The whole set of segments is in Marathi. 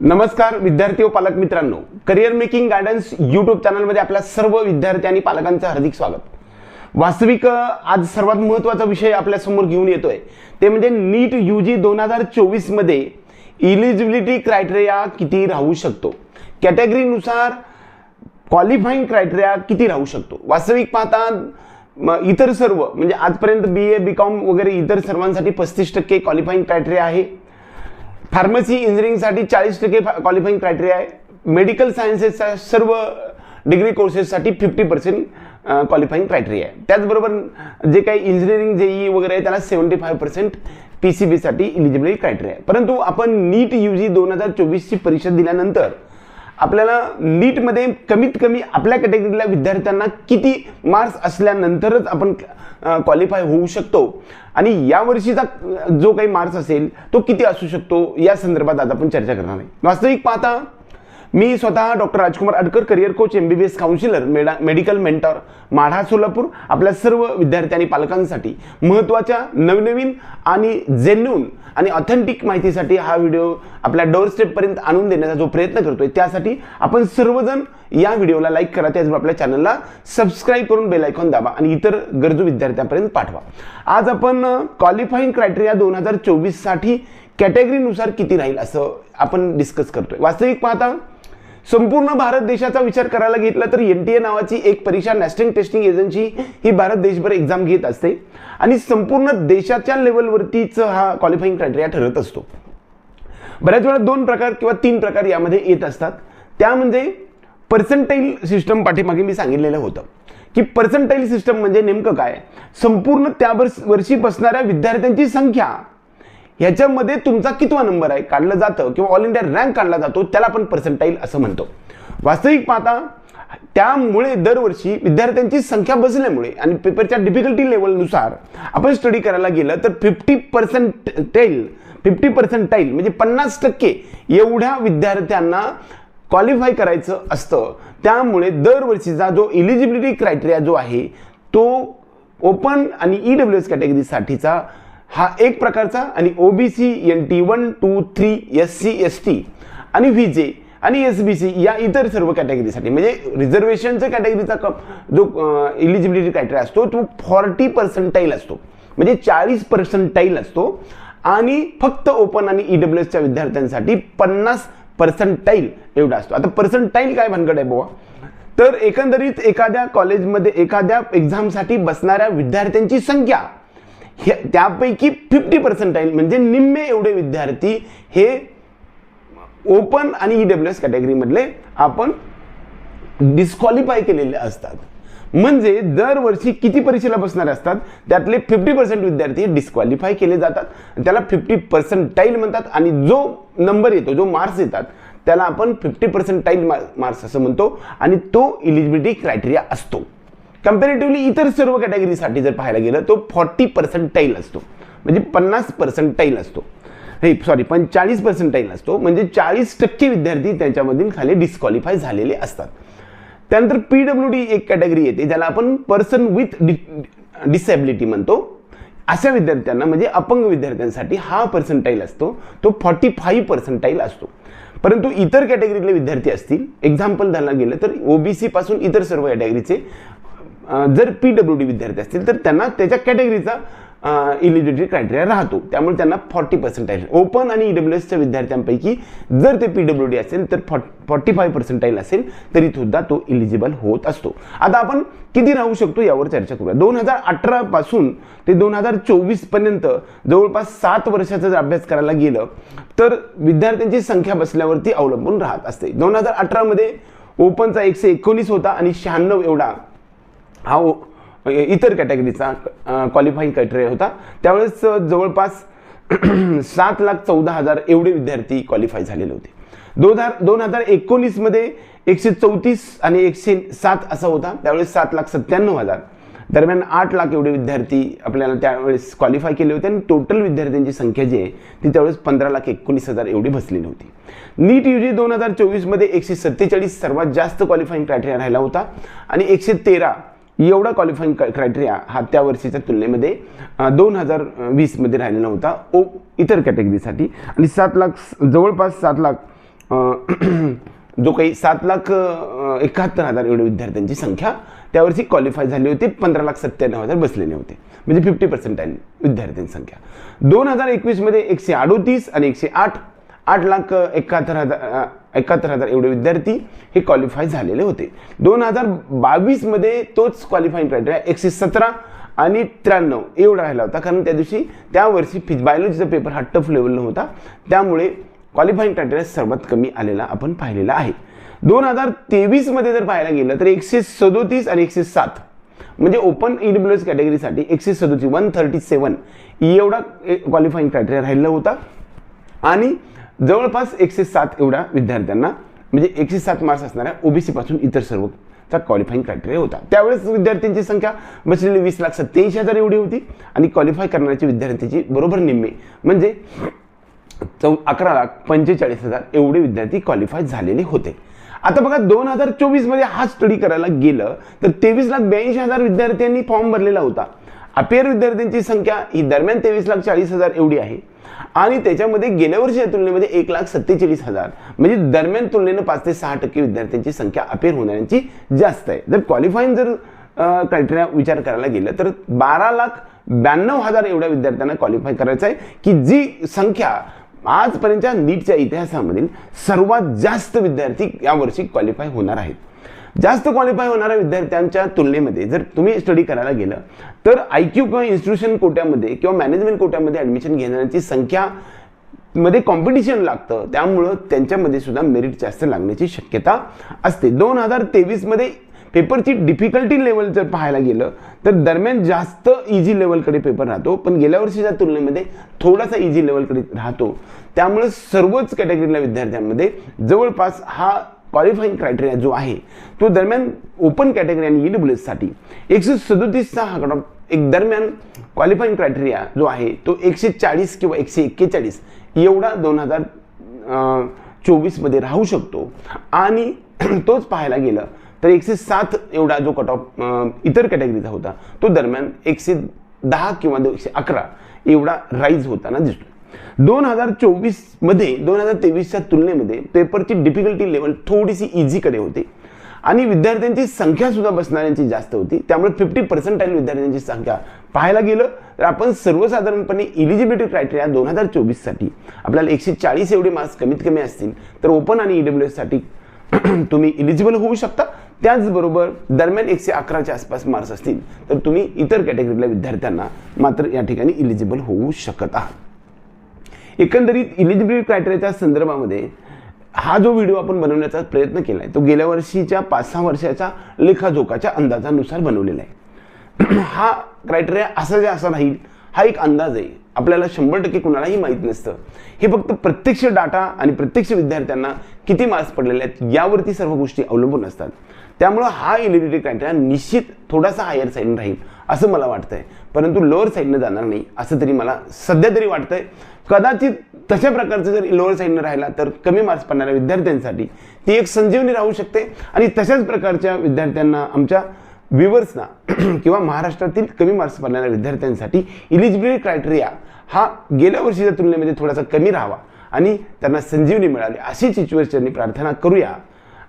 नमस्कार विद्यार्थी व पालक मित्रांनो. करिअर मेकिंग गायडन्स यूट्यूब चॅनलमध्ये आपल्या सर्व विद्यार्थी आणि पालकांचं हार्दिक स्वागत. वास्तविक आज सर्वात महत्त्वाचा विषय आपल्यासमोर घेऊन येतोय. ते म्हणजे नीट यू जी दोन हजार चोवीसमध्ये इलिजिबिलिटी क्रायटेरिया किती राहू शकतो? कॅटेगरीनुसार क्वालिफाईंग क्रायटेरिया किती राहू शकतो? वास्तविक पाहता इतर सर्व म्हणजे आजपर्यंत बी ए बी कॉम वगैरे इतर सर्वांसाठी पस्तीस टक्के क्वालिफाईंग क्रायटेरिया आहे. फार्मसी इंजिनिअरिंगसाठी चाळीस टक्के क्वालिफाईंग क्रायटेरिया आहे. मेडिकल सायन्सेसच्या सर्व डिग्री कोर्सेससाठी फिफ्टी पर्सेंट क्वालिफाईंग क्रायटेरिया आहे. त्याचबरोबर जे काही इंजिनिअरिंग जे ई वगैरे आहे त्याला seventy five percent P C बीसाठी eligibility criteria आहे. परंतु आपण नीट यू जी दोन हजार चोवीसची परीक्षा दिल्यानंतर आपल्याला नीटमध्ये कमीत कमी आपल्या कॅटेगरीला विद्यार्थ्यांना किती मार्क्स असल्यानंतरच आपण क्वालिफाय होऊ शकतो. आणि यावर्षीचा जो काही मार्क्स असेल तो किती असू शकतो? या संदर्भात आज आपण चर्चा करणार आहे. वास्तविक पाहता मी स्वतः doctor Rajkumar Adkar career coach M B B S counsellor मेडा मेडिकल मेंटॉर माढा सोलापूर आपल्या सर्व विद्यार्थी आणि पालकांसाठी महत्त्वाच्या नवनवीन आणि जेन्यून आणि ऑथेंटिक माहितीसाठी हा व्हिडिओ आपल्या डोअर स्टेपपर्यंत आणून देण्याचा जो प्रयत्न करतोय त्यासाठी आपण सर्वजण या व्हिडिओला लाईक करा त्याचबरोबर आपल्या चॅनलला सबस्क्राईब करून बेल आयकॉन दाबा आणि इतर गरजू विद्यार्थ्यांपर्यंत पाठवा. आज आपण क्वालिफाईंग क्रायटेरिया दोन हजार चोवीससाठी कॅटेगरीनुसार किती राहील असं आपण डिस्कस करतोय. वास्तविक पाहता संपूर्ण भारत देशाचा विचार करायला घेतला तर एन टी ए नावाची एक परीक्षा नॅशनल टेस्टिंग एजन्सी ही भारत देशभर एक्झाम घेत असते. आणि संपूर्ण देशाच्या लेवलवरतीच हा क्वालिफाईंग क्रायटेरिया ठरत असतो. बऱ्याच वेळा दोन प्रकार किंवा तीन प्रकार यामध्ये येत असतात. त्या म्हणजे पर्सेंटाईल सिस्टम पाठीमागे मी सांगितलेलं होतं. की पर्सेंटाईल सिस्टम म्हणजे नेमकं काय? संपूर्ण त्या वर्षी बसणाऱ्या विद्यार्थ्यांची संख्या. ह्याच्यामध्ये तुमचा कितवा नंबर आहे? काढलं जातं किंवा ऑल इंडिया रँक काढला जातो त्याला आपण पर्सेंटाईल असं म्हणतो. वास्तविक पाहता त्यामुळे दरवर्षी विद्यार्थ्यांची संख्या बसल्यामुळे आणि पेपरच्या डिफिकल्टी लेवलनुसार आपण स्टडी करायला गेलं तर फिफ्टी पर्सेंटाईल फिफ्टी पर्सेंटाईल म्हणजे पन्नास टक्के एवढ्या विद्यार्थ्यांना क्वालिफाय करायचं असतं. त्यामुळे दरवर्षीचा जो इलिजिबिलिटी क्रायटेरिया जो आहे तो ओपन आणि ई डब्ल्यू एस कॅटेगरीसाठीचा हा एक प्रकारचा आणि O B C N T one two three S C S T आणि व्ही जे आणि एस बी सी या इतर सर्व कॅटेगरीसाठी म्हणजे रिझर्वेशनच्या कॅटेगरीचा क जो इलिजिबिलिटी क्रायटेरिया असतो तो फॉर्टी पर्सेंटाईल असतो. म्हणजे चाळीस पर्सेंटाईल असतो. आणि फक्त ओपन आणि ई डब्ल्यू एसच्या विद्यार्थ्यांसाठी पन्नास पर्सेंटाईल एवढा असतो. आता पर्सेंटाईल काय भानगड आहे बुवा? तर एकंदरीत एखाद्या कॉलेजमध्ये एखाद्या एक्झामसाठी बसणाऱ्या विद्यार्थ्यांची संख्या हे त्यापैकी फिफ्टी पर्सेंटाईल म्हणजे निम्मे एवढे विद्यार्थी हे ओपन आणि ई डब्ल्यू एस कॅटेगरीमधले आपण डिस्क्वालिफाय केलेले असतात. म्हणजे दरवर्षी किती परीक्षेला बसणारे असतात? त्यातले फिफ्टी पर्सेंट विद्यार्थी हे डिस्क्वालिफाय केले जातात. त्याला फिफ्टी पर्सेंटाईल म्हणतात आणि जो नंबर येतो जो मार्क्स येतात त्याला आपण फिफ्टी पर्सेंटाईल मार्क्स असं म्हणतो आणि तो इलिजिबिलिटी क्रायटेरिया असतो. कम्पॅरेटिव्हली इतर सर्व कॅटेगरीसाठी जर पाहायला गेलं तो फॉर्टी पर्सेंटाईल असतो. म्हणजे पन्नास पर्सेंटाईल असतो. हे सॉरी पण चाळीस पर्सेंटाईल असतो. म्हणजे चाळीस टक्के विद्यार्थी त्यांच्यामधील खाली डिस्क्वालिफाय झालेले असतात. त्यानंतर पी डब्ल्यू डी एक कॅटेगरी येते ज्याला आपण पर्सन विथ डिसेबिलिटी म्हणतो. अशा विद्यार्थ्यांना म्हणजे अपंग विद्यार्थ्यांसाठी हा पर्सेंटाईल असतो तो फॉर्टी फाईव्ह पर्सेंटाईल असतो. परंतु इतर कॅटेगरीतले विद्यार्थी असतील एक्झाम्पल झाला गेलं तर ओबीसी पासून इतर सर्व कॅटेगरीचे जर पी डब्ल्यू डी विद्यार्थी असतील तर त्यांना त्याच्या कॅटेगरीचा इलिजिबिलिटी क्रायटेरिया राहतो. त्यामुळे त्यांना फॉर्टी पर्सेंटाईल ओपन आणि डब्ल्यू एसच्या विद्यार्थ्यांपैकी जर ते पी डब्ल्यू डी असेल तर फॉर्टी फाय पर्सेंटाईल असेल तरी सुद्धा तो इलिजिबल होत असतो. आता आपण किती राहू शकतो यावर चर्चा करूया. दोन हजार अठरापासून ते दोन हजार चोवीसपर्यंत जवळपास सात वर्षाचा जर अभ्यास करायला गेलं तर विद्यार्थ्यांची संख्या बसल्यावरती अवलंबून राहत असते. दोन हजार अठरामध्ये ओपनचा एकशे एकोणीस होता आणि शहाण्णव एवढा हा इतर कॅटेगरीचा क्वालिफाईंग क्रायटेरिया होता. त्यावेळेस जवळपास सात लाख चौदा हजार एवढे विद्यार्थी क्वालिफाय झालेले होते. दोन हजार दोन हजार एकोणीसमध्ये एकशे चौतीस आणि एकशे सात असा होता. त्यावेळेस सात लाख सत्त्याण्णव हजार. दरम्यान आठ लाख एवढे विद्यार्थी आपल्याला त्यावेळेस क्वालिफाय केले होते आणि टोटल विद्यार्थ्यांची संख्या जी आहे ती त्यावेळेस पंधरा लाख एकोणीस हजार एवढी बसलेली होती. नीट यू जी दोन हजार चोवीसमध्ये एकशे सत्तेचाळीस सर्वात जास्त क्वालिफाईंग क्रायटेरिया राहिला होता आणि एकशे तेरा एवढा क्वालिफाईंग क्रायटेरिया हा त्या वर्षीच्या तुलनेमध्ये दोन हजार वीसमध्ये राहिलेला होता. ओ इतर कॅटेगरीसाठी आणि सात लाख जवळपास सात लाख जो काही सात लाख एकाहत्तर हजार एवढे विद्यार्थ्यांची संख्या त्यावर्षी क्वालिफाय झाली होती. पंधरा लाख सत्त्याण्णव हजार बसलेले होते. म्हणजे फिफ्टी पर्सेंट विद्यार्थ्यांची संख्या. दोन हजार एकवीसमध्ये एकशे अडोतीस आणि एकशे आठ आठ लाख एकाहत्तर हजार एकाहत्तर हजार एवढे विद्यार्थी हे क्वालिफाय झालेले होते. दोन हजार बावीसमध्ये तोच क्वालिफाईंग क्रायटेरिया एकशे सतरा आणि त्र्याण्णव एवढा राहिला होता. कारण त्या दिवशी त्या वर्षी फिज बायोलॉजीचा पेपर हा टफ लेवलला होता. त्यामुळे क्वालिफाईंग क्रायटेरिया सर्वात कमी आलेला आपण पाहिलेला आहे. दोन हजार तेवीसमध्ये जर पाहायला गेलं तर एकशे सदोतीस आणि एकशे सात म्हणजे ओपन ईडब्ल्यू एस कॅटेगरीसाठी एकशे सदोतीस वन थर्टी सेवन एवढा क्वालिफाईंग क्रायटेरिया राहिला होता. आणि जवळपास एकशे सात एवढ्या विद्यार्थ्यांना म्हणजे एकशे सात मार्क्स असणाऱ्या ओबीसी पासून इतर सर्वचा क्वालिफाईंग क्रायटेरिया होता. त्यावेळेस विद्यार्थ्यांची संख्या बसलेली वीस लाख सत्याऐंशी हजार एवढी होती आणि क्वालिफाय करण्याची विद्यार्थ्यांची बरोबर निम्मे म्हणजे चौ अकरा लाख पंचेचाळीस हजार एवढे विद्यार्थी क्वालिफाय झालेले होते. आता बघा दोन हजार चोवीसमध्ये हा स्टडी करायला गेलं तर तेवीस लाख ब्याऐंशी हजार विद्यार्थ्यांनी फॉर्म भरलेला होता. अपेअर विद्यार्थ्यांची संख्या ही दरम्यान तेवीस लाख चाळीस हजार एवढी आहे. आणि त्याच्यामध्ये गेल्या वर्षीच्या तुलनेमध्ये एक लाख सत्तेचाळीस हजार म्हणजे दरम्यान तुलनेनं पाच ते सहा टक्के विद्यार्थ्यांची संख्या अपेअर होणाऱ्यांची जास्त आहे. जर क्वालिफाईंग जर क्रायटेरिया विचार करायला गेलं तर बारा लाख ब्याण्णव हजार एवढ्या विद्यार्थ्यांना क्वालिफाय करायचं आहे की जी संख्या आजपर्यंतच्या नीटच्या इतिहासामधील सर्वात जास्त विद्यार्थी यावर्षी क्वालिफाय होणार आहेत. जास्त क्वालिफाय होणाऱ्या विद्यार्थ्यांच्या तुलनेमध्ये जर तुम्ही स्टडी करायला गेलं तर आय क्यू किंवा इन्स्टिट्यूशन कोट्यामध्ये किंवा मॅनेजमेंट कोट्यामध्ये ॲडमिशन घेणाऱ्यांची संख्या मध्ये कॉम्पिटिशन लागतं. त्यामुळं त्यांच्यामध्ये सुद्धा मेरिट जास्त लागण्याची शक्यता असते. दोन हजार तेवीसमध्ये पेपरची डिफिकल्टी लेवल जर पाहायला गेलं तर दरम्यान जास्त इझी लेवलकडे पेपर राहतो. पण गेल्या वर्षीच्या तुलनेमध्ये थोडासा इझी लेवलकडे राहतो. त्यामुळे सर्वच कॅटेगरीला विद्यार्थ्यांमध्ये जवळपास हा क्वालिफाईंग क्रायटेरिया जो आहे तो दरम्यान ओपन कॅटेगरी आणि ई एससाठी एकशे सदोतीसचा हा कट ऑफ एक दरम्यान क्वालिफाईंग क्रायटेरिया जो आहे तो एकशे चाळीस किंवा एकशे एक्केचाळीस एवढा दोन हजार चोवीसमध्ये राहू शकतो. आणि तोच पाहायला गेलं तर एकशे सात एवढा जो कट ऑफ इतर कॅटेगरीचा होता तो दरम्यान एकशे दहा किंवा एकशे अकरा एवढा राईज होताना दिसतो. दोन हजार चोवीसमध्ये दोन हजार तेवीसच्या तुलनेमध्ये पेपरची डिफिकल्टी लेवल थोडीशी इझीकडे होती. आणि विद्यार्थ्यांची संख्या सुद्धा बसणाऱ्यांची जास्त होती. त्यामुळे फिफ्टी पर्सेंटाईल विद्यार्थ्यांची संख्या पाहायला गेलं तर आपण सर्वसाधारणपणे इलिजिबिलिटी क्रायटेरिया दोन हजार चोवीससाठी आपल्याला एकशे चाळीस एवढे मार्क्स कमीत कमी असतील तर ओपन आणि ईडब्ल्यू साठी तुम्ही इलिजिबल होऊ शकता. त्याचबरोबर दरम्यान एकशे अकराच्या आसपास मार्क्स असतील तर तुम्ही इतर कॅटेगरीतल्या विद्यार्थ्यांना मात्र या ठिकाणी इलिजिबल होऊ शकत आहात. एकंदरीत इलिजिबिलिटी क्रायटेरियाच्या संदर्भामध्ये हा जो व्हिडिओ आपण बनवण्याचा प्रयत्न केला आहे तो गेल्या वर्षीच्या पाच सहा वर्षाच्या लेखाजोखाच्या अंदाजानुसार बनवलेला आहे. हा क्रायटेरिया असा जे असा राहील हा एक अंदाज आहे. आपल्याला शंभर टक्के कुणालाही माहीत नसतं. हे फक्त प्रत्यक्ष डाटा आणि प्रत्यक्ष विद्यार्थ्यांना किती मार्क्स पडलेले आहेत यावरती सर्व गोष्टी अवलंबून असतात. त्यामुळं हा इलिजिबिलिटी क्रायटेरिया निश्चित थोडासा हायर साईडनं राहील असं मला वाटतंय. परंतु लोअर साईडनं जाणार नाही असं तरी मला सध्या तरी वाटतंय. कदाचित तशा प्रकारचं जर लोअर साईडनं राहिला तर कमी मार्क्स पडणाऱ्या विद्यार्थ्यांसाठी ती एक संजीवनी राहू शकते. आणि तशाच प्रकारच्या विद्यार्थ्यांना आमच्या व्ह्युअर्सना किंवा महाराष्ट्रातील कमी मार्क्स पडणाऱ्या विद्यार्थ्यांसाठी इलिजिबिलिटी क्रायटेरिया हा गेल्या वर्षीच्या तुलनेमध्ये थोडासा कमी राहावा. आणि त्यांना संजीवनी मिळाली अशीच ईश्वरचरणी प्रार्थना करूया.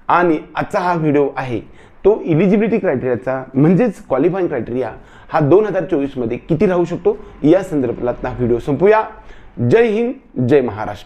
आणि आजचा हा व्हिडिओ आहे तो इलिजिबिलिटी क्रायटेरियाचा म्हणजेच क्वालिफाईंग क्रायटेरिया हा दोन हजार चोवीसमध्ये किती राहू शकतो? या संदर्भात हा व्हिडिओ संपूया. जय हिंद जय महाराष्ट्र.